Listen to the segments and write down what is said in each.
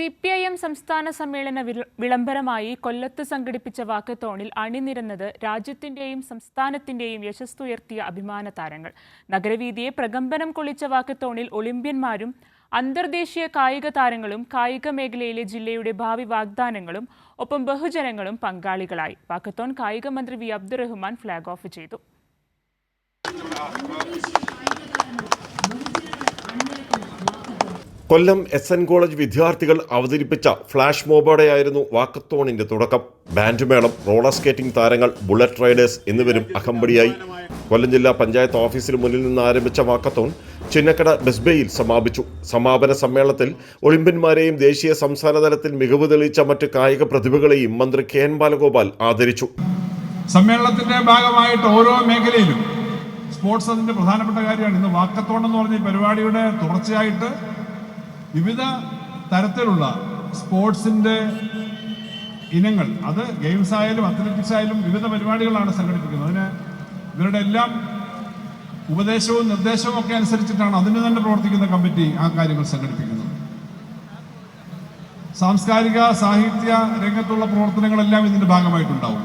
C P I M സംസ്ഥാന സമ്മേളന വിള- വിളംബരമായി കൊല്ലത്ത് സംഘടിപ്പിച്ച വാക്കത്തോണിൽ അണിനിരന്നത് രാജ്യത്തിന്റെയും സംസ്ഥാനത്തിന്റെയും യശസ്സുയർത്തിയ അഭിമാന താരങ്ങൾ. നഗരവീതിയെ പ്രകമ്പനം കൊള്ളിച്ച വാക്കത്തോണിൽ ഒളിമ്പ്യന്മാരും അന്തർദേശീയ കായിക താരങ്ങളും കായിക മേഖലയിലെ ജില്ലയുടെ ഭാവി വാഗ്ദാനങ്ങളും ഒപ്പം ബഹുജനങ്ങളും പങ്കാളികളായി. വാക്കത്തോൺ കായിക മന്ത്രി വി അബ്ദുറഹ്മാൻ ഫ്ളാഗ് ഓഫ് ചെയ്തു. കൊല്ലം എസ് എൻ കോളേജ് വിദ്യാർത്ഥികൾ അവതരിപ്പിച്ച ഫ്ലാഷ് മോബോടെയായിരുന്നു വാക്കത്തോണിന്റെ തുടക്കം. ബാൻഡ് മേളം റോളർ സ്കേറ്റിംഗ് താരങ്ങൾ ബുള്ളറ്റ് റൈഡേഴ്സ് എന്നിവരും അകമ്പടിയായി. കൊല്ലം ജില്ലാ പഞ്ചായത്ത് ഓഫീസിന് മുന്നിൽ നിന്ന് ആരംഭിച്ച വാക്കത്തോൺ ചിന്നക്കട ബസ്ബയിൽ സമാപിച്ചു. സമാപന സമ്മേളനത്തിൽ ഒളിമ്പ്യന്മാരെയും ദേശീയ സംസ്ഥാന തലത്തിൽ മികവ് തെളിയിച്ച മറ്റ് കായിക പ്രതിഭകളെയും മന്ത്രി കെ എൻ ബാലഗോപാൽ ആദരിച്ചു. സമ്മേളനത്തിന്റെ ഭാഗമായിട്ട് ഓരോ മേഖലയിലും സ്പോർട്സ് അതിന്റെ പ്രധാനപ്പെട്ട കാര്യമാണ്. ഇന്ന് വാക്കത്തോൺ എന്ന് പറഞ്ഞ പരിപാടിയുടെ തുടർച്ചയായിട്ട് വിവിധ തരത്തിലുള്ള സ്പോർട്സിന്റെ ഇനങ്ങൾ അത് ഗെയിംസ് ആയാലും അത്ലറ്റിക്സ് ആയാലും വിവിധ പരിപാടികളാണ് സംഘടിപ്പിക്കുന്നത്. അതിന് ഇവരുടെ എല്ലാം ഉപദേശവും നിർദ്ദേശവും ഒക്കെ അനുസരിച്ചിട്ടാണ് അതിന് തന്നെ പ്രവർത്തിക്കുന്ന കമ്മിറ്റി ആ കാര്യങ്ങൾ സംഘടിപ്പിക്കുന്നത്. സാംസ്കാരിക സാഹിത്യ രംഗത്തുള്ള പ്രവർത്തനങ്ങളെല്ലാം ഇതിന്റെ ഭാഗമായിട്ടുണ്ടാവും.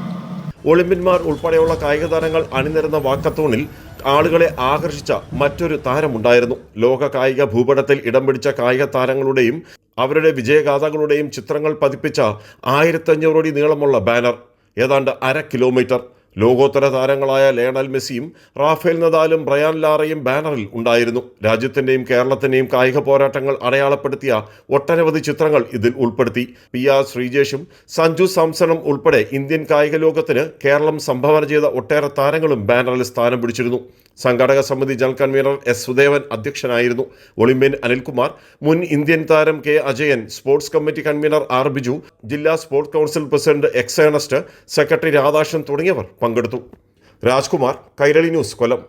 ഒളിമ്പ്യന്മാർ ഉൾപ്പെടെയുള്ള കായിക താരങ്ങൾ അണിനിരുന്ന വാക്കത്തോണിൽ ആളുകളെ ആകർഷിച്ച മറ്റൊരു താരമുണ്ടായിരുന്നു. ലോക കായിക ഭൂപടത്തിൽ ഇടം പിടിച്ച കായിക താരങ്ങളുടെയും അവരുടെ വിജയഗാഥകളുടെയും ചിത്രങ്ങൾ പതിപ്പിച്ച ആയിരത്തഞ്ഞൂറോടി നീളമുള്ള ബാനർ ഏതാണ്ട് അര കിലോമീറ്റർ. ലോകോത്തര താരങ്ങളായ ലയണൽ മെസ്സിയും റാഫേൽ നദാലും ബ്രയാൻ ലാറയും ബാനറിൽ ഉണ്ടായിരുന്നു. രാജ്യത്തിന്റെയും കേരളത്തിന്റെയും കായിക പോരാട്ടങ്ങൾ അടയാളപ്പെടുത്തിയ ഒട്ടനവധി ചിത്രങ്ങൾ ഇതിൽ ഉൾപ്പെടുത്തി. പി ആർ ശ്രീജേഷും സഞ്ജു സാംസണും ഉൾപ്പെടെ ഇന്ത്യൻ കായിക ലോകത്തിന് കേരളം സംഭാവന ചെയ്ത ഒട്ടേറെ താരങ്ങളും ബാനറിൽ സ്ഥാനം പിടിച്ചിരുന്നു. സംഘാടക സമിതി ജനറൽ കൺവീനർ എസ് സുദേവൻ അധ്യക്ഷനായിരുന്നു. ഒളിമ്പ്യൻ അനിൽകുമാർ മുൻ ഇന്ത്യൻ താരം K Ajayan sports committee convener R Biju ജില്ലാ sports council president X Ernest secretary Radhakrishnan തുടങ്ങിയവർ പങ്കെടുത്തു. രാജ്കുമാർ കൈരളി ന്യൂസ് കൊല്ലം.